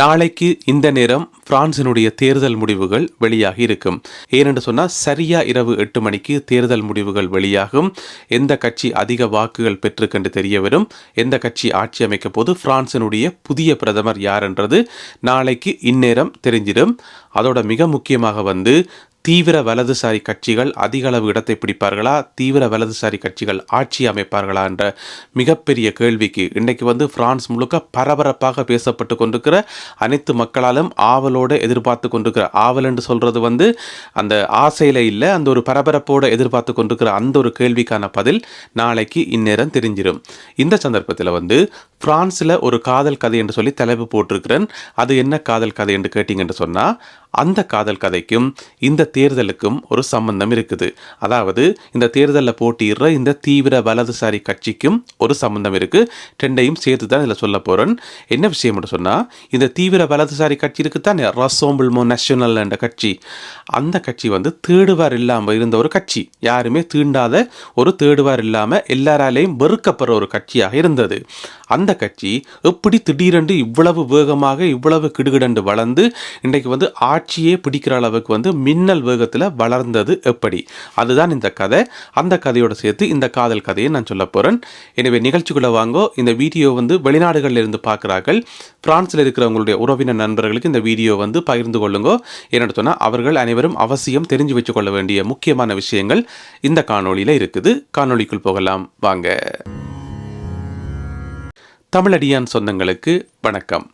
நாளைக்கு இந்த நேரம் பிரான்சினுடைய தேர்தல் முடிவுகள் வெளியாகி இருக்கும். ஏனென்று சொன்னால் சரியா இரவு எட்டு மணிக்கு தேர்தல் முடிவுகள் வெளியாகும். எந்த கட்சி அதிக வாக்குகள் பெற்றுக்கென்று தெரிய வரும் எந்த கட்சி ஆட்சி அமைக்க போது பிரான்சினுடைய புதிய பிரதமர் யார் என்றது நாளைக்கு இந்நேரம் தெரிஞ்சிடும். அதோட மிக முக்கியமாக வந்து தீவிர வலதுசாரி கட்சிகள் அதிக அளவு இடத்தை பிடிப்பார்களா? தீவிர வலதுசாரி கட்சிகள் ஆட்சி அமைப்பார்களா என்ற மிகப்பெரிய கேள்விக்கு இன்றைக்கு வந்து பிரான்ஸ் முழுக்க பரபரப்பாக பேசப்பட்டு கொண்டிருக்கிற அனைத்து மக்களாலும் ஆவலோடு எதிர்பார்த்து கொண்டிருக்கிற ஆவல் என்று சொல்கிறது வந்து அந்த ஆசையில் இல்லை அந்த ஒரு பரபரப்போடு எதிர்பார்த்து கொண்டிருக்கிற அந்த ஒரு கேள்விக்கான பதில் நாளைக்கு இந்நேரம் தெரிஞ்சிடும் இந்த சந்தர்ப்பத்தில் வந்து பிரான்ஸில் ஒரு காதல் கதை என்று சொல்லி தலைப்பு போட்டிருக்கிறேன். அது என்ன காதல் கதை என்று கேட்டிங்கன்னு சொன்னால் அந்த காதல் கதைக்கும் இந்த தேர்தலுக்கும் ஒரு சம்பந்தம் இருக்குது. அதாவது இந்த தேர்தலில் போட்டியிடுற இந்த தீவிர வலதுசாரி கட்சிக்கும் ஒரு சம்பந்தம் இருக்குது ரெண்டையும் சேர்த்து தான் இதில் சொல்ல போகிறேன் என்ன விஷயம்னு சொன்னால் இந்த தீவிர வலதுசாரி கட்சி இருக்குது தானே ரசோம்பிள்மோ நேஷனல் என்ற கட்சி. அந்த கட்சி வந்து தேடுவார் இல்லாமல் இருந்த ஒரு கட்சி. யாருமே தீண்டாத ஒரு தேடுவார் இல்லாமல் எல்லாராலையும் வெறுக்கப்படுற ஒரு கட்சியாக இருந்தது. அந்த கட்சி எப்படி திடீரென்று இவ்வளவு வேகமாக இவ்வளவு கிடுகிடண்டு வளர்ந்து இன்றைக்கு வந்து ஆட்சியே பிடிக்கிற அளவுக்கு வந்து மின்னல் வேகத்தில் வளர்ந்தது எப்படி? அதுதான் இந்த கதை. அந்த கதையோட சேர்த்து இந்த காதல் கதையை நான் சொல்ல போகிறேன் எனவே நிகழ்ச்சிக்குள்ளே வாங்கோ. இந்த வீடியோ வந்து வெளிநாடுகளில் இருந்து பார்க்குறார்கள். பிரான்ஸில் இருக்கிறவங்களுடைய உறவினர் நண்பர்களுக்கு இந்த வீடியோ வந்து பகிர்ந்து கொள்ளுங்கோ. என்னென்னு சொன்னால் அவர்கள் அனைவரும் அவசியம் தெரிஞ்சு வச்சுக்கொள்ள வேண்டிய முக்கியமான விஷயங்கள் இந்த காணொளியில் இருக்குது. காணொளிக்குள் போகலாம். வாங்க. தமிழடியான் சொந்தங்களுக்கு வணக்கம்.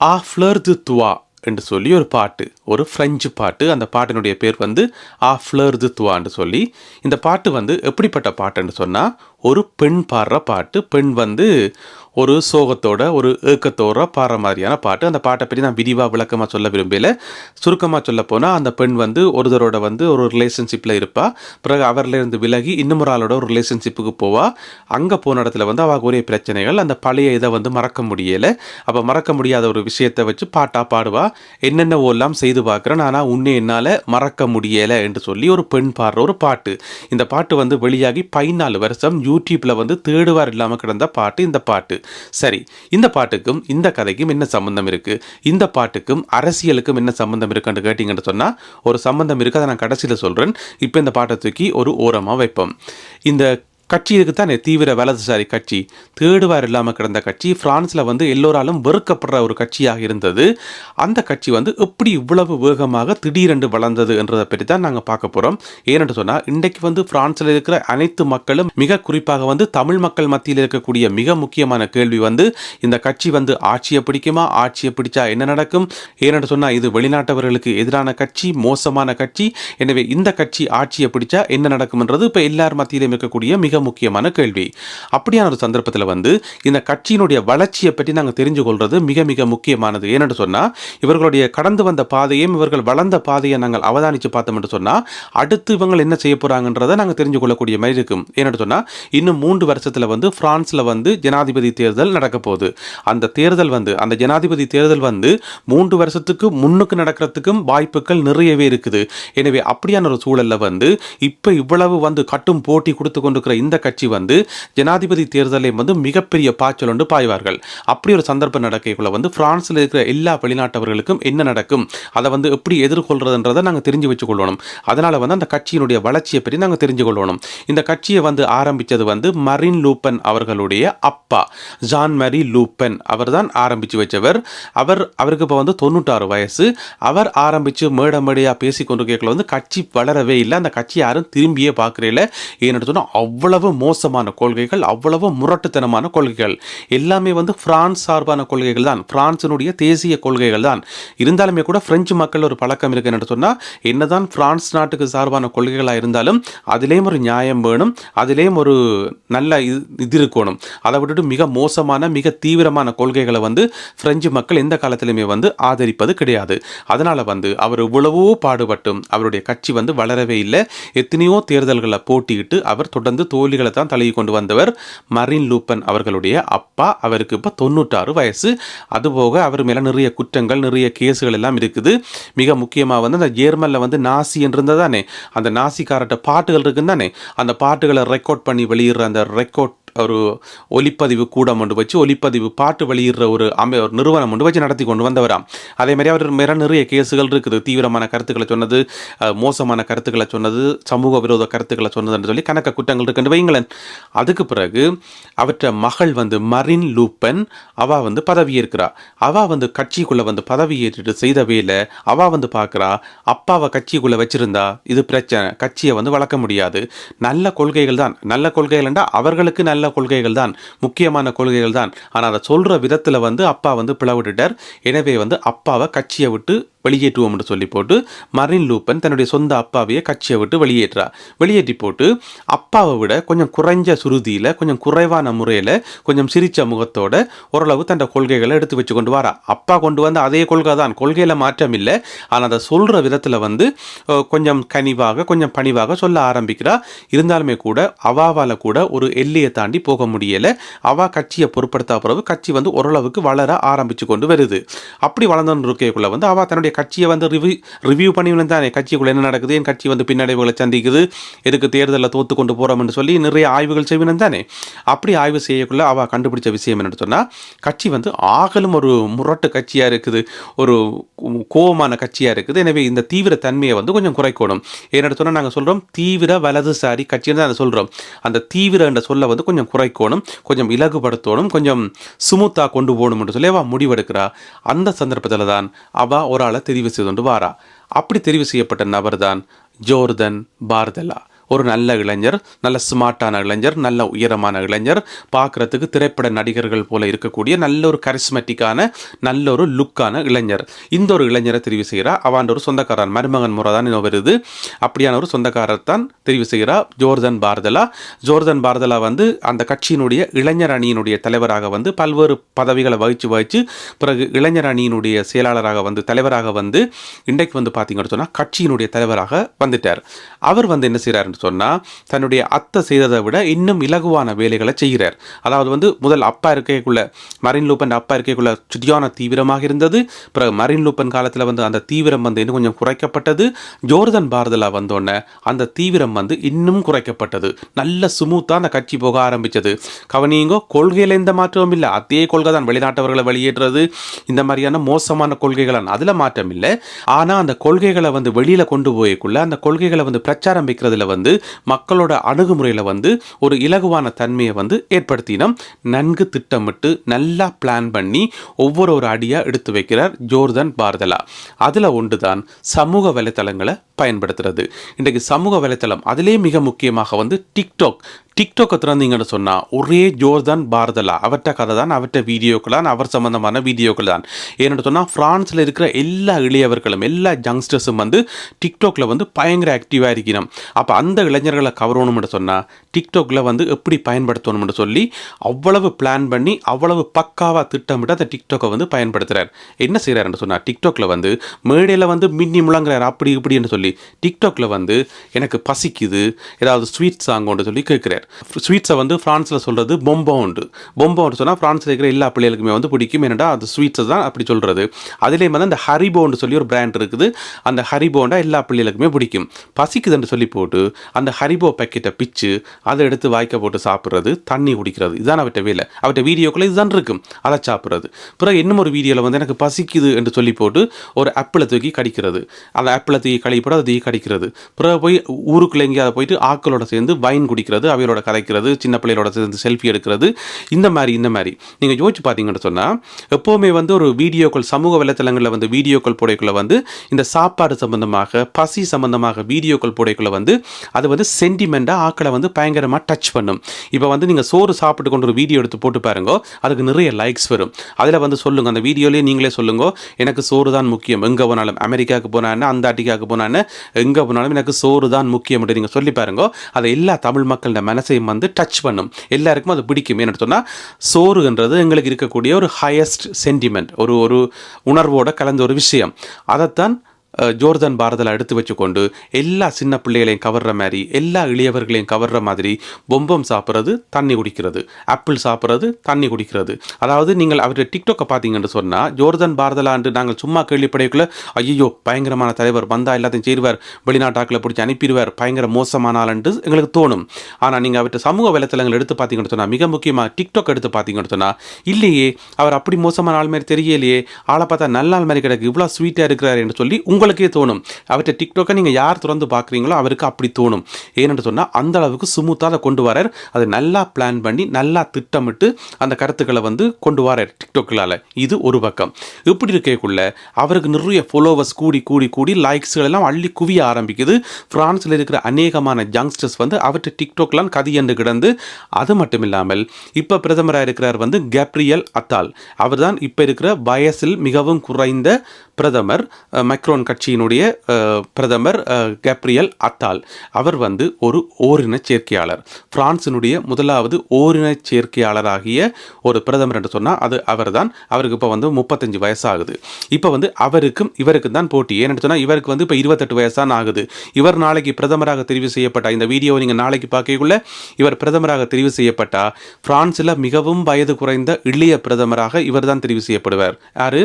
ஆ ஃப்ளர் து துவா. என்று சொல்லி ஒரு பாட்டு ஒரு ஃப்ரெஞ்சு பாட்டு. அந்த பாட்டினுடைய பேர் வந்து ஆ ஃப்ளர் துவான்னு சொல்லி. இந்த பாட்டு வந்து எப்படிப்பட்ட பாட்டுன்னு சொன்னால் ஒரு பெண் பாடுற பாட்டு பெண் வந்து ஒரு சோகத்தோட ஒரு ஏக்கத்தோட பாடுற மாதிரியான பாட்டு. அந்த பாட்டை பற்றி நான் விரிவாக விளக்கமாக சொல்ல விரும்பல. சுருக்கமாக சொல்ல போனால் அந்த பெண் வந்து ஒருத்தரோட வந்து ஒரு ரிலேஷன்ஷிப்பில் இருப்பாள் பிறகு அவர்லேருந்து விலகி இன்னும் ஒரு ஆளோட ஒரு ரிலேஷன்ஷிப்புக்கு போவாள் அங்கே போன இடத்துல வந்து அவள் ஒரே பிரச்சனைகள். அந்த பழைய இதை வந்து மறக்க முடியலை. அப்போ மறக்க முடியாத ஒரு விஷயத்தை வச்சு பாட்டாக பாடுவா. என்னென்னவோ எல்லாம் செய்து பார்க்குறேன் ஆனால் உன்னை என்னால் மறக்க முடியலை என்று சொல்லி ஒரு பெண் பாடுற ஒரு பாட்டு. இந்த பாட்டு வந்து வெளியாகி பதினாலு வருஷம் யூடியூப்பில் வந்து தேடுவார் இல்லாமல் கிடந்த பாட்டு இந்த பாட்டு. சரி இந்த பாட்டுக்கும் இந்த கதைக்கும் என்ன சம்மந்தம் இருக்குது இந்த பாட்டுக்கும் அரசியலுக்கும் என்ன சம்மந்தம் இருக்குன்னு கேட்டிங்கன்னு சொன்னால் ஒரு சம்மந்தம் இருக்குது அதை நான் கடைசியில் சொல்கிறேன் இப்போ இந்த பாட்டை தூக்கி ஒரு ஓரமாக வைப்போம். இந்த கட்சி இருக்குத்தானே தீவிர வலதுசாரி கட்சி. தேடுவார் இல்லாமல் கிடந்த கட்சி பிரான்ஸில் வந்து எல்லோராலும் வெறுக்கப்படுற ஒரு கட்சியாக இருந்தது. அந்த கட்சி வந்து எப்படி இவ்வளவு வேகமாக திடீரென்று வளர்ந்தது என்றதை பற்றி தான் நாங்கள் பார்க்க போகிறோம் ஏனென்று சொன்னால் இன்றைக்கு வந்து பிரான்ஸில் இருக்கிற அனைத்து மக்களும் மிக குறிப்பாக வந்து தமிழ் மக்கள் மத்தியில் இருக்கக்கூடிய மிக முக்கியமான கேள்வி வந்து இந்த கட்சி வந்து ஆட்சியை பிடிக்குமா ஆட்சியை பிடிச்சா என்ன நடக்கும்? ஏனென்று சொன்னால் இது வெளிநாட்டவர்களுக்கு எதிரான கட்சி மோசமான கட்சி. எனவே இந்த கட்சி ஆட்சியை பிடிச்சா என்ன நடக்கும்ன்றது இப்போ எல்லார் மத்தியிலும் இருக்கக்கூடிய மிக முக்கியமான கேள்வி. அப்படியான ஒரு சந்தர்ப்பத்தில் வந்து இந்த கட்சியினுடைய வளர்ச்சியை பற்றி நாங்கள் தெரிஞ்சு கொள்வது மிக மிக முக்கியமானது. ஏனென்று சொன்னால் இவர்களுடைய கடந்து வந்த பாதையும் இவர்கள் வளர்ந்த பாதையை நாங்கள் அவதானித்து பார்த்தோம் என்று சொன்னால் அடுத்து இவங்க என்ன செய்ய போகிறாங்கன்றதை நாங்கள் தெரிஞ்சு கொள்ளக்கூடிய மாதிரி இருக்கும். ஏன்னு சொன்னால் இன்னும் மூன்று வருஷத்தில் வந்து பிரான்ஸில் வந்து ஜனாதிபதி தேர்தல் நடக்க போகுது. அந்த தேர்தல் வந்து அந்த ஜனாதிபதி தேர்தல் வந்து மூன்று வருஷத்துக்கு முன்னுக்கு நடக்கிறதுக்கும் வாய்ப்புகள் நிறையவே இருக்குது. எனவே அப்படியான ஒரு சூழலில் வந்து இப்போ இவ்வளவு வந்து கட்டும் போட்டி கொடுத்து கொண்டிருக்கிற இந்த இந்த கட்சி வந்து ஜனாதிபதி தேர்தலை வந்து மிகப்பெரிய பாய்ச்சல் ஒன்று பாய்வார்கள். அப்படி ஒரு சந்தர்ப்பம் நடக்கக்குள்ள வந்து பிரான்ஸில் இருக்கிற எல்லா வெளிநாட்டவர்களுக்கும் என்ன நடக்கும்? அதை வந்து எப்படி எதிர்கொள்றதுன்றதை நாங்கள் தெரிஞ்சு வச்சுக்கொள்ளணும். அதனால் வந்து அந்த கட்சியினுடைய வளர்ச்சியை பற்றி நாங்கள் தெரிஞ்சு கொள்ளணும். இந்த கட்சியை வந்து ஆரம்பித்தது வந்து மரின் லூப்பன் அவர்களுடைய அப்பா. ஜான் மரி லூப்பன் அவர் தான் ஆரம்பித்து வச்சவர். அவர் அவருக்கு இப்போ வந்து தொண்ணூற்றாறு வயசு. அவர் ஆரம்பித்து மேட மேடையாக பேசி கொண்டு கேட்கல வந்து கட்சி வளரவே இல்லை. அந்த கட்சி யாரும் திரும்பியே பார்க்குறேல ஏன்னு சொன்னால் அவ்வளவு மோசமான கொள்கைகள் அவ்வளவு முரட்டுத்தனமான கொள்கைகள். எல்லாமே வந்து பிரான்ஸ் சார்பான கொள்கைகள் தான். பிரான்சினுடைய தேசிய கொள்கைகள் தான். இருந்தாலுமே கூட பிரெஞ்சு மக்கள் ஒரு பழக்கம் இருக்கு என்று சொன்னால் என்னதான் பிரான்ஸ் நாட்டுக்கு சார்பான கொள்கைகளாக இருந்தாலும் அதிலேயும் ஒரு நியாயம் வேணும் அதிலேயும் ஒரு நல்ல இது இது இருக்கணும். அதை விட்டுட்டு மிக மோசமான மிக தீவிரமான கொள்கைகளை வந்து பிரெஞ்சு மக்கள் எந்த காலத்திலுமே வந்து ஆதரிப்பது கிடையாது. அதனால் வந்து அவர் இவ்வளவோ பாடுபட்டும். அவருடைய கட்சி வந்து வளரவே இல்லை. எத்தனையோ தேர்தல்களை போட்டியிட்டு அவர் தொடர்ந்து புள்ளிகளை தான் தழுவி கொண்டு வந்தவர் மரின் லூப்பன் அவர்களுடைய அப்பா. அவருக்கு இப்போ தொண்ணூற்றாறு வயசு. அதுபோக அவர் மேலே நிறைய குற்றங்கள் நிறைய கேஸுகள் எல்லாம் இருக்குது. மிக முக்கியமாக வந்து அந்த ஜேர்மனில் வந்து நாசி என்றிருந்தது தானே? அந்த நாசிக்காரட்ட பாட்டுகள் இருக்குன்னு தானே? அந்த பாட்டுகளை ரெக்கார்ட் பண்ணி வெளியிடுற அந்த ரெக்கார்ட் ஒரு ஒலிப்பதிவு கூடம் ஒன்று வச்சு ஒலிப்பதிவு பாட்டு வெளியிடுற ஒரு அமை ஒரு நிறுவனம் ஒன்று வச்சு நடத்தி கொண்டு வந்தவராம். அதே மாதிரி அவர் மேல நிறைய கேஸுகள் இருக்குது. தீவிரமான கருத்துக்களை சொன்னது மோசமான கருத்துக்களை சொன்னது சமூக விரோத கருத்துக்களை சொன்னதுன்னு சொல்லி கணக்க குற்றங்கள் இருக்குன்னு வைங்களேன் அதுக்கு பிறகு அவற்ற மகள் வந்து மரின் லூப்பன் அவள் வந்து பதவி ஏற்கிறா வந்து கட்சிக்குள்ள வந்து பதவி செய்த வேலை அவள் வந்து பார்க்குறா அப்பாவை கட்சிக்குள்ளே வச்சிருந்தா இது பிரச்சனை. கட்சியை வந்து வளர்க்க முடியாது. நல்ல கொள்கைகள் தான். நல்ல கொள்கைகள்ண்டா அவர்களுக்கு நல்ல கொள்கைகள் தான் முக்கியமான கொள்கைகள் தான். ஆனால் அதை சொல்ற விதத்தில் வந்து அப்பா வந்து பிளவிட்டுட்டார் எனவே வந்து அப்பாவை கட்சியை விட்டு வெளியேற்றுவோம் என்று சொல்லி போட்டு மரின் லூப்பன் தன்னுடைய சொந்த அப்பாவையே கட்சியை விட்டு வெளியேற்றா. வெளியேற்றி போட்டு அப்பாவை விட கொஞ்சம் குறைஞ்ச சுருதியில் கொஞ்சம் குறைவான முறையில் கொஞ்சம் சிரித்த முகத்தோட ஓரளவு தன் கொள்கைகளை எடுத்து வச்சு கொண்டு வரா. அப்பா கொண்டு வந்த அதே கொள்கை தான். கொள்கையில் மாற்றம் இல்லை. ஆனால் அதை சொல்கிற விதத்தில் வந்து கொஞ்சம் கனிவாக கொஞ்சம் பணிவாக சொல்ல ஆரம்பிக்கிறா. இருந்தாலுமே கூட அவாவால் கூட ஒரு எல்லையை தாண்டி போக முடியலை. அவா கட்சியை பொருட்படுத்த பிறகு கட்சி வந்து ஓரளவுக்கு வளர ஆரம்பிச்சு கொண்டு வருது. அப்படி வளர்ந்து இருக்கைக்குள்ள வந்து அவா தன்னுடைய கட்சியை வந்து ரிவ்யூ ரிவ்யூ பண்ணி தானே? கட்சிக்குள்ளே என்ன நடக்குது? என் கட்சி வந்து பின்னடைவுகளை சந்திக்குது. எதுக்கு தேர்தலில் தோத்து கொண்டு போகிறோம்னு சொல்லி நிறைய ஆய்வுகள் செய்வினம் தானே? அப்படி ஆய்வு செய்யக்குள்ள அவள் கண்டுபிடிச்ச விஷயம் என்னன்னு சொன்னால் கட்சி வந்து ஆகலும் ஒரு முரட்டு கட்சியாக இருக்குது. ஒரு கோபமான கட்சியாக இருக்குது. எனவே இந்த தீவிர தன்மையை வந்து கொஞ்சம் குறைக்கணும். ஏன்னு சொன்னால் நாங்கள் சொல்கிறோம் தீவிர வலதுசாரி கட்சின்னு தான் சொல்கிறோம் அந்த தீவிர என்ற சொல்ல வந்து கொஞ்சம் குறைக்கணும் கொஞ்சம் இலகுபடுத்தணும் கொஞ்சம் சுமுத்தா கொண்டு போகணும்னு சொல்லி அவள் முடிவெடுக்கிறா. அந்த சந்தர்ப்பத்தில் தான் அவள் ஒரு ஆளை தெரிவு செய்து கொண்டு வாரா. அப்படி தெரிவு செய்யப்பட்ட நபர் தான் ஜோர்தன் பார்தலா. ஒரு நல்ல இளைஞர் நல்ல ஸ்மார்ட்டான இளைஞர் நல்ல உயரமான இளைஞர். பார்க்குறதுக்கு திரைப்பட நடிகர்கள் போல இருக்கக்கூடிய நல்ல ஒரு கரிஸ்மெட்டிக்கான நல்ல ஒரு லுக்கான இளைஞர். இந்த ஒரு இளைஞரை தெரிவு செய்கிறா அவன் ஒரு சொந்தக்காரன் மருமகன் முறை தான் இன்னும் வருது. அப்படியான ஒரு சொந்தக்காரர் தான் தெரிவு செய்கிறா ஜோர்தன் பாரதலா. ஜோர்தன் பாரதலா வந்து அந்த கட்சியினுடைய இளைஞர் அணியினுடைய தலைவராக வந்து பல்வேறு பதவிகளை வகிச்சு வகிச்சு பிறகு இளைஞர் அணியினுடைய செயலாளராக வந்து தலைவராக வந்து இன்றைக்கு வந்து பார்த்தீங்கன்னு சொன்னால் கட்சியினுடைய தலைவராக வந்துட்டார். அவர் வந்து என்ன செய்கிறாருன்னு சொன்னால் தன்னுடைய அத்தை செய்ததை விட இன்னும் இலகுவான வேலைகளை செய்கிறார். அதாவது வந்து முதல் அப்பா இருக்கைக்குள்ள மரின் லூப்பன் அப்பா இருக்கைக்குள்ள சுத்தியான தீவிரமாக இருந்தது. பிறகு மரின் லூப்பன் காலத்தில் வந்து அந்த தீவிரம் வந்து இன்னும் கொஞ்சம் குறைக்கப்பட்டது. ஜோர்தன் பாரதலா வந்தோடனே அந்த தீவிரம் வந்து இன்னும் குறைக்கப்பட்டது. நல்ல சுமூத்தாக அந்த கட்சி போக ஆரம்பித்தது கவனியுங்கோ கொள்கையில் எந்த மாற்றமும் இல்லை. அதே கொள்கை தான் வெளிநாட்டவர்களை வெளியேற்றுறது. இந்த மாதிரியான மோசமான கொள்கைகள் அதில் மாற்றம் இல்லை. ஆனால் அந்த கொள்கைகளை வந்து வெளியில் கொண்டு போய்க்குள்ள அந்த கொள்கைகளை வந்து பிரச்சாரம் வைக்கிறதுல வந்து மக்களோட அணுகுமுறையில் வந்து ஒரு இலகுவான தன்மையை வந்து ஏற்படுத்தினோம். நன்கு திட்டமிட்டு நல்லா பிளான் பண்ணி ஒவ்வொரு ஒரு அடியாக எடுத்து வைக்கிறார் ஜோர்தன் பார்தலா. அதில் ஒன்று தான் சமூக வலைத்தளங்களை பயன்படுத்துறது. இன்றைக்கு சமூக வலைத்தளம் அதிலே மிக முக்கியமாக வந்து டிக்டாக் டிக்டாக்கை திறந்தீங்கன்னு சொன்னால் ஒரே ஜோர்தான் பாரதலா. அவற்ற கதை தான் அவர்கிட்ட வீடியோக்கள் தான் அவர் சம்மந்தமான வீடியோக்கள் தான் ஏன்னு சொன்னால் ஃப்ரான்ஸில் இருக்கிற எல்லா இளையவர்களும் எல்லா யங்ஸ்டர்ஸும் வந்து டிக்டாக்ல வந்து பயங்கர ஆக்டிவாக இருக்கணும். அப்போ அந்த இளைஞர்களை கவரணும்னு சொன்னால் டிக்டாக்ல வந்து எப்படி பயன்படுத்தணும்னு சொல்லி அவ்வளவு பிளான் பண்ணி அவ்வளவு பக்காவாக திட்டமிட்டு அந்த டிக்டாக்கை வந்து பயன்படுத்துகிறார் என்ன செய்கிறாருன்னு சொன்னால் டிக்டாக்ல வந்து மேடையில் வந்து மின்னி முழங்குறார் அப்படி இப்படின்னு சொல்லி டிக்டாக்ல வந்து எனக்கு பசிக்குது ஏதாவது ஸ்வீட் சாங் சொல்லி கேட்குறார். ஸ்வீட்ஸை வந்து ஃப்ரான்ஸில் சொல்கிறது பொம்பவுண்டு பொம்பவுண்டு சொன்னால் ஃப்ரான்ஸில் இருக்கிற எல்லா பிள்ளைகளுக்குமே வந்து பிடிக்கும். என்னடா அது ஸ்வீட்ஸை தான் அப்படி சொல்கிறது அதுலேயும் வந்து அந்த ஹரிபோண்டு சொல்லி ஒரு பிராண்ட் இருக்குது. அந்த ஹரிபோண்டா எல்லா பிள்ளைகளுக்குமே பிடிக்கும். பசிக்குதுன்னு சொல்லி போட்டு அந்த ஹரிபோ பேக்கெட்டை பிச்சு அதை எடுத்து வாய்க்க போட்டு சாப்பிட்றது தண்ணி குடிக்கிறது. இதுதான் அவர்கிட்ட வேலை. அவர்கிட்ட வீடியோக்குள்ளே இதுதான் இருக்கும். அதை சாப்பிட்றது. பிறகு இன்னும் ஒரு வீடியோவில் வந்து எனக்கு பசிக்குது என்று சொல்லி போட்டு ஒரு ஆப்பிளை தூக்கி கடிக்கிறது. அந்த ஆப்பிளை தூக்கி கழிப்பட அதை தூக்கி கடிக்கிறது. பிறகு போய் ஊருக்குள்ள எங்கேயாவது போயிட்டு ஆக்களோட சேர்ந்து வைன் குடிக்கிறது. அவையோட கதைக்கிறது சின்ன பிள்ளைகளோட சேர்ந்து செல்ஃபி எடுக்கிறது இந்த மாதிரி இந்த மாதிரி. நீங்கள் யோசிச்சு பார்த்தீங்கன்னு சொன்னால் எப்போவுமே வந்து ஒரு வீடியோக்கள் சமூக வலைத்தளங்களில் வந்து வீடியோக்கள் போடைக்குள்ள வந்து இந்த சாப்பாடு சம்பந்தமாக பசி சம்பந்தமாக வீடியோக்கள் போடைக்குள்ள வந்து அது வந்து சென்டிமெண்ட்டாக ஆக்களை வந்து பயங்கரமாக டச் பண்ணும். இப்போ வந்து நீங்கள் சோறு சாப்பிட்டு கொண்டு ஒரு வீடியோ எடுத்து போட்டு பாருங்க அதுக்கு நிறைய லைக்ஸ் வரும். அதில் வந்து சொல்லுங்கள் அந்த வீடியோலேயே நீங்களே சொல்லுங்க எனக்கு சோறு தான் முக்கியம் எங்கே போனாலும் அமெரிக்காவுக்கு போனான்னு அந்த அட்டிக்காவுக்கு போனான்னு எங்கே போனாலும் எனக்கு சோறு தான் முக்கியம் நீங்கள் சொல்லி பாருங்க அதை எல்லா தமிழ் மக்களோட மனசையும் வந்து டச் பண்ணும். எல்லாருக்கும் அது பிடிக்கும். ஏன்னு சொன்னால் சோறுன்றது எங்களுக்கு இருக்கக்கூடிய ஒரு ஹையஸ்ட் சென்டிமெண்ட் ஒரு ஒரு உணர்வோட கலந்த ஒரு விஷயம். அதைத்தான் ஜோர்தன் பாரதில் எடுத்து வச்சுக்கொண்டு எல்லா சின்ன பிள்ளைகளையும் கவர்ற மாதிரி எல்லா இளையவர்களையும் கவர்ற மாதிரி பொம்பம் சாப்பிட்றது தண்ணி குடிக்கிறது. ஆப்பிள் சாப்பிட்றது தண்ணி குடிக்கிறது. அதாவது நீங்கள் அவருடைய டிக்டாக்கை பார்த்தீங்கன்னு சொன்னால் ஜோர்தன் பாரதலாண்டு நாங்கள் சும்மா கேள்விப்படையக்குள்ளே ஐயோ பயங்கரமான தலைவர் வந்தா எல்லாத்தையும் செய்வார் வெளிநாட்டாக்களை பிடிச்சி அனுப்பிடுவார் பயங்கர மோசமான ஆளுன்ட்டு எங்களுக்கு தோணும். ஆனால் நீங்கள் அவர்கிட்ட சமூக வலைத்தளங்கள் எடுத்து பார்த்தீங்கன்னு சொன்னால் மிக முக்கியமாக டிக்டாக் எடுத்து பார்த்தீங்கன்னு சொன்னால் இல்லையே அவர் அப்படி மோசமான ஆள் மாதிரி தெரியலையே ஆளை பார்த்தா நல்ல ஆள் மாதிரி கிடக்கு இவ்வளோ ஸ்வீட்டாக இருக்கிறார் என்று சொல்லி உங்களை உங்களுக்கே தோணும். அவர்கிட்ட டிக்டாக்கை நீங்கள் யார் திறந்து பார்க்குறீங்களோ அவருக்கு அப்படி தோணும். ஏன்னு சொன்னால் அந்த அளவுக்கு சுமூத்தாக அதை கொண்டு வரார். அதை நல்லா பிளான் பண்ணி நல்லா திட்டமிட்டு அந்த கருத்துக்களை வந்து கொண்டு வரார் டிக்டாக்களால் இது ஒரு பக்கம். இப்படி இருக்கக்குள்ள அவருக்கு நிறைய ஃபாலோவர்ஸ் கூடி கூடி கூடி லைக்ஸ்கள் எல்லாம் அள்ளி குவிய ஆரம்பிக்குது. பிரான்ஸில் இருக்கிற அநேகமான யங்ஸ்டர்ஸ் வந்து அவர்கிட்ட டிக்டாக்லாம் கதியண்டு கிடந்து அது மட்டும் இல்லாமல் இப்போ பிரதமராக இருக்கிறார் வந்து கேப்ரியல் அத்தால். அவர்தான் இப்போ இருக்கிற வயசில் மிகவும் குறைந்த பிரதமர் மைக்ரோன் கட்சியினுடைய பிரதமர் கேப்ரியல் அத்தால் அவர் வந்து ஒரு ஓரின சேர்க்கையாளர். பிரான்சினுடைய முதலாவது ஓரின சேர்க்கையாளராகிய ஒரு பிரதமர் என்று சொன்னால் அது அவர்தான். அவருக்கு இப்போ வந்து முப்பத்தஞ்சு வயசாகுது. இப்போ வந்து அவருக்கும் இவருக்கும் தான் போட்டி. ஏன்னு சொன்னால் இவருக்கு வந்து இப்போ இருபத்தெட்டு வயசான ஆகுது. இவர் நாளைக்கு பிரதமராக தெரிவு செய்யப்பட்ட இந்த வீடியோவை நீங்கள் நாளைக்கு பார்க்கக்குள்ள இவர் பிரதமராக தெரிவு செய்யப்பட்டா பிரான்சில் மிகவும் வயது குறைந்த இளைய பிரதமராக இவர் தான் தெரிவு செய்யப்படுவார். யார்?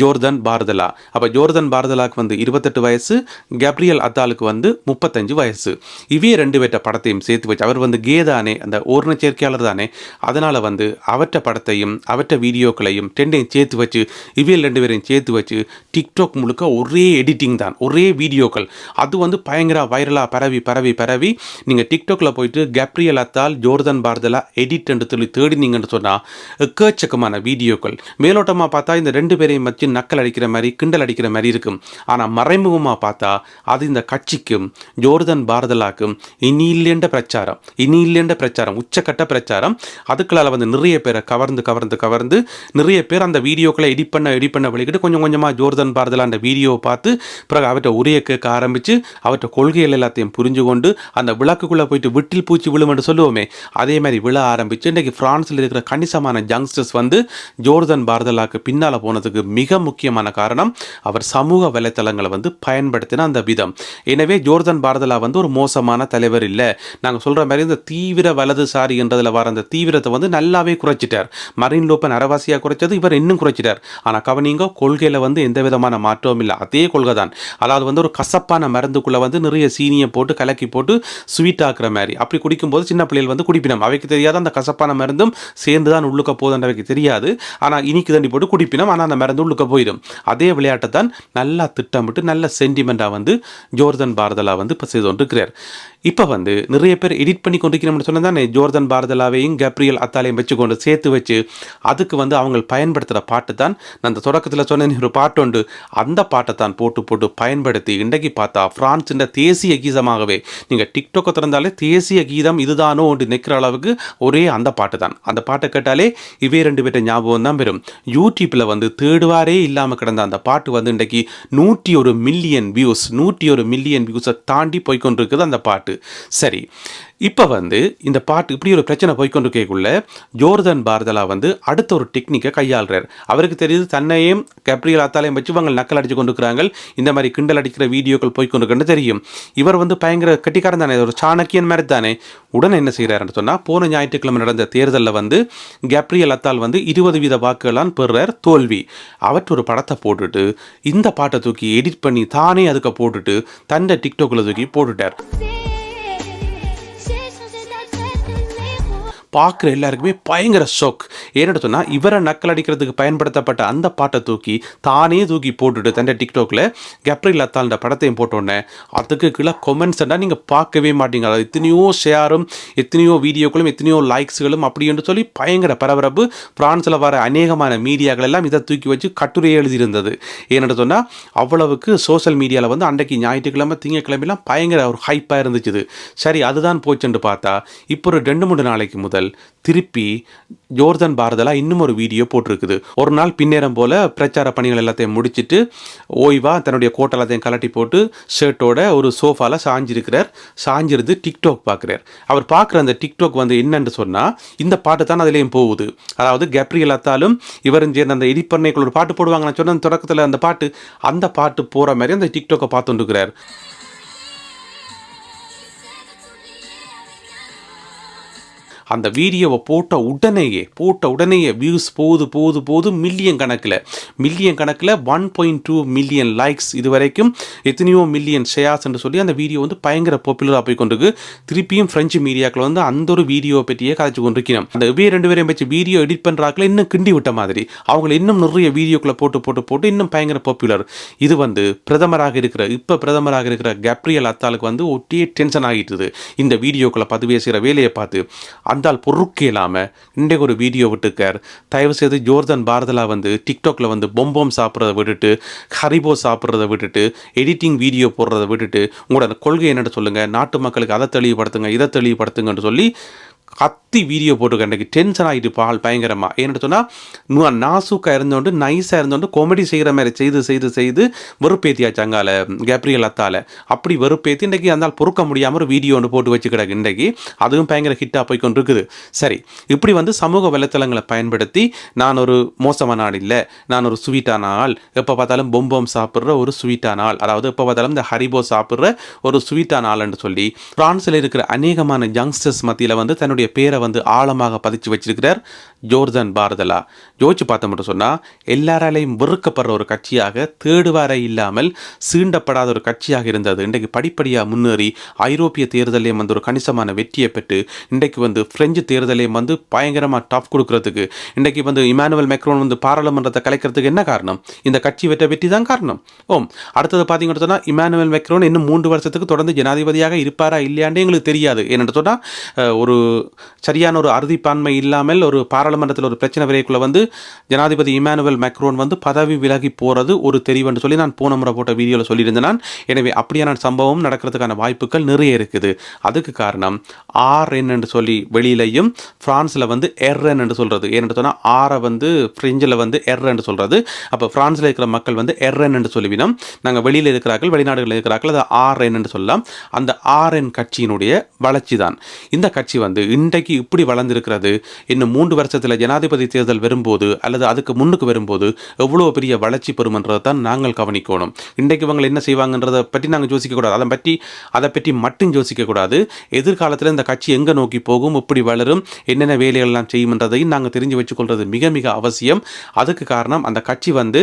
ஜோர்தன் பாரதலா. அப்போ ஜோர்தன் பாரதலாக்கு வந்து இருபத்தெட்டு வயசு கேப்ரியல் அத்தாலுக்கு வந்து முப்பத்தஞ்சு வயசு. இவையே ரெண்டு பேர்ட்ட படத்தையும் சேர்த்து வச்சு அவர் வந்து கே தானே அந்த ஓரண சேர்க்கையாளர் தானே அதனால் வந்து அவற்ற படத்தையும் அவற்ற வீடியோக்களையும் டெண்டையும் சேர்த்து வச்சு இவையில் ரெண்டு பேரையும் சேர்த்து வச்சு டிக்டாக் முழுக்க ஒரே எடிட்டிங் தான் ஒரே வீடியோக்கள். அது வந்து பயங்கர வைரலாக பரவி பரவி பரவி நீங்கள் டிக்டாக்ல போயிட்டு கேப்ரியல் அத்தால் ஜோர்தன் பாரதலா எடிட் என்று சொல்லி தேடினீங்கன்னு சொன்னால் எக்கச்சக்கமான வீடியோக்கள். மேலோட்டமாக பார்த்தா இந்த ரெண்டு பேரையும் வச்சு நக்கல் அடிக்கிற மாதிரி கிண்டல் அடிக்கிற மாதிரி இருக்கும். ஆனால் மறைமுகமாக பார்த்தா அது இந்த கட்சிக்கும் ஜோர்தன் பாரதலாக்கும் இனி இல்லைன்ற பிரச்சாரம் இனி இல்லைன்ற பிரச்சாரம் உச்சக்கட்ட பிரச்சாரம் அதுக்களால் வந்து நிறைய பேரை கவர்ந்து கவர்ந்து கவர்ந்து நிறைய பேர் அந்த வீடியோக்களை எடிட் பண்ண எடிட் பண்ண வழிகிட்டு கொஞ்சம் கொஞ்சமாக ஜோர்தன் பாரதலா அந்த வீடியோவை பார்த்து பிறகு அவர்கிட்ட உரைய கேட்க ஆரம்பித்து அவற்றை கொள்கைகள் எல்லாத்தையும் புரிஞ்சு கொண்டு அந்த விளக்குக்குள்ளே போயிட்டு விட்டில் பூச்சி விழுமென்று சொல்லுவோமே அதே மாதிரி விழ ஆரம்பித்து இன்றைக்கி ஃப்ரான்ஸில் இருக்கிற கணிசமான ஜங்ஸ்டர்ஸ் வந்து ஜோர்தன் பாரதலாக்கு பின்னால் போனதுக்கு மிக முக்கியமான காரணம் அவர் சமூக வலைத்தளங்களை வந்து பயன்படுத்தின அந்த விதம். எனவே ஜோர்தான் பாரதலா வந்து ஒரு மோசமான தலைவர் இல்லை. நாங்கள் சொல்கிற மாதிரி இந்த தீவிர வலதுசாரி என்றதில் வர அந்த தீவிரத்தை வந்து நல்லாவே குறைச்சிட்டார். மரின் லோப்பன் அரைவாசியாக குறைச்சது இவர் இன்னும் குறைச்சிட்டார். ஆனால் கவனிங்க கொள்கையில் வந்து எந்த விதமான மாற்றமும் இல்லை. அதே கொள்கை தான். அதாவது வந்து ஒரு கசப்பான மருந்துக்குள்ளே வந்து நிறைய சீனியை போட்டு கலக்கி போட்டு ஸ்வீட் ஆக்குற மாதிரி. அப்படி குடிக்கும்போது சின்ன பிள்ளைகள் வந்து குடிப்பினம். அவைக்கு தெரியாத அந்த கசப்பான மருந்தும் சேர்ந்து தான் உள்ளுக்க போதுன்றவைக்கு அவைக்கு தெரியாது. ஆனால் இனிக்கு தண்ணி போட்டு குடிப்பினம். ஆனால் அந்த மருந்து உள்ளுக்க போயிடும். அதே விளையாட்டை தான் நல்லா திட்டமிட்டு நல்ல சென்டிமெண்ட்டாக வந்து ஜோர்தன் பாரதலா வந்து இப்போ செய்து கொண்டிருக்கிறார். இப்போ வந்து நிறைய பேர் எடிட் பண்ணி கொண்டிருக்கணும்னு சொன்னால் தானே ஜோர்தன் பாரதலாவையும் கேப்ரியல் அத்தாலையும் வச்சு கொண்டு சேர்த்து வச்சு அதுக்கு வந்து அவங்க பயன்படுத்துகிற பாட்டு தான் நான் அந்த தொடக்கத்தில் சொன்ன ஒரு பாட்டு உண்டு. அந்த பாட்டை தான் போட்டு போட்டு பயன்படுத்தி இன்றைக்கு பார்த்தா ஃப்ரான்ஸின் தேசிய கீதமாகவே நீங்கள் டிக்டாக்கை திறந்தாலே தேசிய கீதம் இதுதானோ ஒன்று நிற்கிற அளவுக்கு ஒரே அந்த பாட்டு தான் அந்த பாட்டை கேட்டாலே இவே ரெண்டு பேர்ட்ட ஞாபகம் தான் பெறும் யூடியூப்பில் வந்து தேடுவா தேடுவாரே இல்லாமல் கிடந்த அந்த பாட்டு வந்து இன்றைக்கு நூற்றி ஒரு மில்லியன் வியூஸ் நூற்றி ஒரு மில்லியன் வியூஸை தாண்டி போய்கொண்டிருக்குது அந்த பாட்டு. சரி இப்போ வந்து இந்த பாட்டு இப்படி ஒரு பிரச்சனை போய்க்கொண்டிருக்கக்குள்ள ஜோர்தன் பாரதலா வந்து அடுத்த ஒரு டெக்னிக்கை கையாளுறார். அவருக்கு தெரியுது தன்னையும் கேப்ரியல் அத்தாலையும் வச்சு இவங்க நக்கல் அடிச்சு கொண்டுக்கிறாங்க இந்த மாதிரி கிண்டல் அடிக்கிற வீடியோக்கள் போய்கொண்டு தெரியும். இவர் வந்து பயங்கர கட்டிக்காரன் தானே ஒரு சாணக்கியன் மாதிரி தானே. உடனே என்ன செய்கிறாருன்னு சொன்னால் போன ஞாயிற்றுக்கிழமை நடந்த தேர்தலில் வந்து கேப்ரியல் அத்தால் வந்து இருபது வீத வாக்குகளான் பெறுறார் தோல்வி. அவற்று ஒரு படத்தை போட்டுட்டு இந்த பாட்டை தூக்கி எடிட் பண்ணி தானே அதுக்கு போட்டுட்டு தன்னை டிக்டோக்கில் தூக்கி போட்டுட்டார். பார்க்குற எல்லாருக்குமே பயங்கர ஷோக் ஏன்னு சொன்னால் இவரை நக்கல் அடிக்கிறதுக்கு பயன்படுத்தப்பட்ட அந்த பாட்டை தூக்கி தானே தூக்கி போட்டுட்டு தன்னை டிக்டாக்ல கப்ரி அத்தால்ன்ற படத்தையும் போட்டோன்னே அதுக்கு கீழே கொமெண்ட்ஸ் நீங்கள் பார்க்கவே மாட்டீங்க. அது எத்தனையோ ஷேரும் எத்தனையோ வீடியோக்களும் எத்தனையோ லைக்ஸ்களும் அப்படி என்று சொல்லி பயங்கர பரபரப்பு பிரான்ஸில் வர அநேகமான மீடியாக்கள் எல்லாம் இதை தூக்கி வச்சு கட்டுரையை எழுதியிருந்தது. ஏன்னு சொன்னால் அவ்வளவுக்கு சோஷியல் மீடியாவில் வந்து அன்றைக்கு ஞாயிற்றுக்கிழமை திங்கக்கிழமைலாம் பயங்கர ஒரு ஹைப்பாக இருந்துச்சு சரி அதுதான் போச்சுன்னு பார்த்தா இப்போ ஒரு ரெண்டு மூணு நாளைக்கு முதல் முதல் திருப்பி ஜோர்தன் பாரதலா இன்னும் ஒரு வீடியோ போட்டிருக்குது. ஒரு நாள் பின்னேறம் போல பிரச்சார பணிகள் எல்லாத்தையும் முடிச்சுட்டு ஓய்வாக தன்னுடைய கோட்டை எல்லாத்தையும் கலட்டி போட்டு ஷர்ட்டோட ஒரு சோஃபாவில் சாஞ்சிருக்கிறார். சாஞ்சிருந்து டிக்டாக் பார்க்குறார். அவர் பார்க்குற அந்த டிக்டாக் வந்து என்னன்னு சொன்னால் இந்த பாட்டு தான் அதுலேயும் போகுது. அதாவது கேப்ரியல் அத்தாலும் இவரும் சேர்ந்து அந்த இடிப்பண்ணைக்குள்ள ஒரு பாட்டு போடுவாங்கன்னு சொன்ன சொன்ன தொடக்கத்தில் அந்த பாட்டு அந்த பாட்டு போகிற மாதிரி அந்த டிக்டாக்கை பார்த்துட்டுருக்கிறார் அந்த வீடியோவை போட்ட உடனேயே போட்ட உடனேயே வியூஸ் போகுது போகுது போகுது மில்லியன் கணக்கில். மில்லியன் கணக்கில் one point two million likes இது வரைக்கும் எத்தனையோ மில்லியன் ஷேர்ஸ் என்று சொல்லி அந்த வீடியோ வந்து பயங்கர பாப்புலராக போய் கொண்டிருக்கு. திருப்பியும் ஃப்ரெஞ்சு மீடியாக்கள் வந்து அந்த ஒரு வீடியோவை பற்றியே கதைச்சு கொண்டிருக்கிறோம். அந்த இவே ரெண்டு பேரையும் வச்சு வீடியோ எடிட் பண்ணுறாக்கள் இன்னும் கிண்டி விட்ட மாதிரி. அவங்களை இன்னும் நிறைய வீடியோக்களை போட்டு போட்டு போட்டு இன்னும் பயங்கர பாப்புலர் இது வந்து பிரதமராக இருக்கிற இப்போ பிரதமராக இருக்கிற கேப்ரியல் அத்தாலுக்கு வந்து ஒட்டியே டென்ஷன் ஆகிட்டுது. இந்த வீடியோக்களை பதிவு செய்கிற வேலையை பார்த்து அந்தால் பொருட்கே இல்லாமல் இன்றைக்கு ஒரு வீடியோ விட்டுக்கார் தயவு செய்து ஜோர்தன் பாரதலா வந்து டிக்டாக்ல வந்து பொம்போம் சாப்பிட்றத விட்டுட்டு ஹரிபோ சாப்பிட்றத விட்டுட்டு எடிட்டிங் வீடியோ போடுறத விட்டுட்டு உங்களோட கொள்கை என்னென்னு சொல்லுங்கள் நாட்டு மக்களுக்கு அதை தெளிவுபடுத்துங்க இதை தெளிவுபடுத்துங்கன்னு சொல்லி கத்தி வீடியோ போட்டு அன்றைக்கி டென்ஷன் ஆகிட்டு பால் பயங்கரமாக ஏன்னு சொன்னால் நாசூக்காக இருந்தோண்டு நைஸாக இருந்தோண்டு காமெடி செய்கிற மாதிரி செய்து செய்து செய்து வெறுப்பேத்தியாச்சு அங்கால கேப்ரியல் அத்தால. அப்படி வெறுப்பேத்தி இன்றைக்கி அந்தால் பொறுக்க முடியாமல் ஒரு வீடியோ ஒன்று போட்டு வச்சு கிடக்கு இன்றைக்கி. அதுவும் பயங்கர ஹிட்டாக போய் கொண்டு இருக்குது சரி இப்படி வந்து சமூக வலைத்தளங்களை பயன்படுத்தி நான் ஒரு மோசமான ஆள் இல்லை நான் ஒரு ஸ்வீட்டான ஆள். எப்போ பார்த்தாலும் பொம்பம் சாப்பிட்ற ஒரு ஸ்வீட்டான ஆள். அதாவது எப்போ பார்த்தாலும் இந்த ஹரிபோ சாப்பிட்ற ஒரு ஸ்வீட்டான ஆள்னு சொல்லி பிரான்ஸில் இருக்கிற அநேகமான யங்ஸ்டர்ஸ் மத்தியில் வந்து தன்னுடைய பேரை வந்து ஆழமாக பதிச்சு வச்சிருக்கிறார் ஜோர்தன் பாரதலா. யோசிச்சு பார்த்த மட்டும் சொன்னால் எல்லாராலையும் வெறுக்கப்படுற ஒரு கட்சியாக தேடுவாரை இல்லாமல் சீண்டப்படாத ஒரு கட்சியாக இருந்தது. இன்றைக்கு படிப்படியாக முன்னேறி ஐரோப்பிய தேர்தலையும் வந்து ஒரு கணிசமான வெற்றியை பெற்று இன்றைக்கு வந்து பிரெஞ்சு தேர்தலையும் வந்து பயங்கரமாக டஃப் கொடுக்கறதுக்கு இன்றைக்கு வந்து இமானுவல் மெக்ரோன் வந்து பாராளுமன்றத்தை கலைக்கிறதுக்கு என்ன காரணம்? இந்த கட்சி வெற்ற வெற்றி தான் காரணம். ஓம் அடுத்தது பார்த்தீங்கன்னு சொன்னால் இமானுவல் மெக்ரோன் இன்னும் மூன்று வருஷத்துக்கு தொடர்ந்து ஜனாதிபதியாக இருப்பாரா இல்லையாண்டே எங்களுக்கு தெரியாது. என்னென்னு சொன்னால் ஒரு சரியான ஒரு அறுதிப்பான்மை இல்லாமல் ஒரு பாராளுமன்றத்தில் ஒரு பிரச்சனை விரைக்குள்ளே வந்து ஜனாதிபதி இமானுவல் மேக்ரோன் வந்து பதவி விலகி போகிறது ஒரு தெரிவுன்னு சொல்லி நான் போன முறை போட்ட வீடியோவில் சொல்லியிருந்தேன் நான். எனவே அப்படியான சம்பவம் நடக்கிறதுக்கான வாய்ப்புகள் நிறைய இருக்குது. அதுக்கு காரணம் ஆர் என்று சொல்லி வெளியிலையும் ஃப்ரான்ஸில் வந்து எர் என்று சொல்கிறது ஏன்னு சொன்னால் ஆரை வந்து ஃப்ரெஞ்சில் வந்து எர் என்று சொல்கிறது அப்போ ஃப்ரான்ஸில் இருக்கிற மக்கள் வந்து எர் என்று சொல்லிவினோம் நாங்கள் வெளியில் இருக்கிறார்கள் வெளிநாடுகளில் இருக்கிறார்கள் அது ஆர்என் என்று சொல்லலாம். அந்த ஆர்என் கட்சியினுடைய வளர்ச்சி தான் இந்த கட்சி வந்து இன்றைக்கு இப்படி வளர்ந்திருக்கிறது. இன்னும் மூன்று வருஷத்தில் ஜனாதிபதி தேர்தல் வரும்போது அல்லது அதுக்கு முன்னுக்கு வரும்போது எவ்வளோ பெரிய வளர்ச்சி பெறும்ன்றதை தான் நாங்கள் கவனிக்கணும். இன்றைக்கு இவங்க என்ன செய்வாங்கன்றதை பற்றி நாங்கள் யோசிக்கக்கூடாது அதை பற்றி அதை பற்றி மட்டும் யோசிக்கக்கூடாது எதிர்காலத்தில் இந்த கட்சி எங்கே நோக்கி போகும் எப்படி வளரும் என்னென்ன வேலைகள்லாம் செய்யும்ன்றதையும் நாங்கள் தெரிஞ்சு வச்சுக்கொள்வது மிக மிக அவசியம். அதுக்கு காரணம் அந்த கட்சி வந்து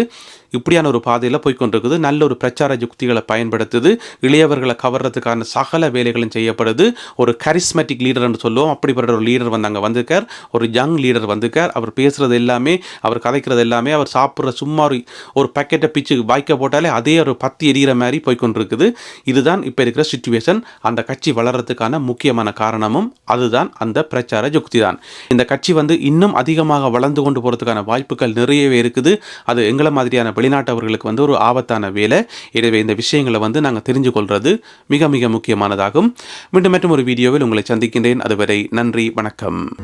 இப்படியான ஒரு பாதையில் போய்க்கொண்டிருக்குது. நல்ல ஒரு பிரச்சார யுக்திகளை பயன்படுத்துது. இளையவர்களை கவர்றதுக்கான சகல வேலைகளும் செய்யப்படுது. ஒரு கரிஸ்மெட்டிக் லீடர்னு சொல்லுவோம். அப்படிப்பட்ட ஒரு லீடர் வந்து அங்கே வந்திருக்கார். ஒரு யங் லீடர் வந்திருக்கார். அவர் பேசுகிறது எல்லாமே அவர் கதைக்கிறது எல்லாமே அவர் சாப்பிட்ற சும்மா ஒரு ஒரு பேக்கெட்டை பிச்சு வாய்க்க போட்டாலே அதே ஒரு பத்தி எரியிற மாதிரி போய்க்கொண்டிருக்குது. இதுதான் இப்போ இருக்கிற சுச்சுவேஷன் அந்த கட்சி வளர்கிறதுக்கான முக்கியமான காரணமும் அதுதான். அந்த பிரச்சார யுக்தி தான் இந்த கட்சி வந்து இன்னும் அதிகமாக வளர்ந்து கொண்டு போகிறதுக்கான வாய்ப்புகள் நிறையவே இருக்குது. அது எங்களை மாதிரியான வெளிநாட்டவர்களுக்கு வந்து ஒரு ஆபத்தான வேலை. எனவே இந்த விஷயங்களை வந்து நாங்கள் தெரிஞ்சு கொள்வது மிக மிக முக்கியமானதாகும். மீண்டும் மற்றும் ஒரு வீடியோவில் உங்களை சந்திக்கின்றேன். அதுவரை நன்றி வணக்கம்.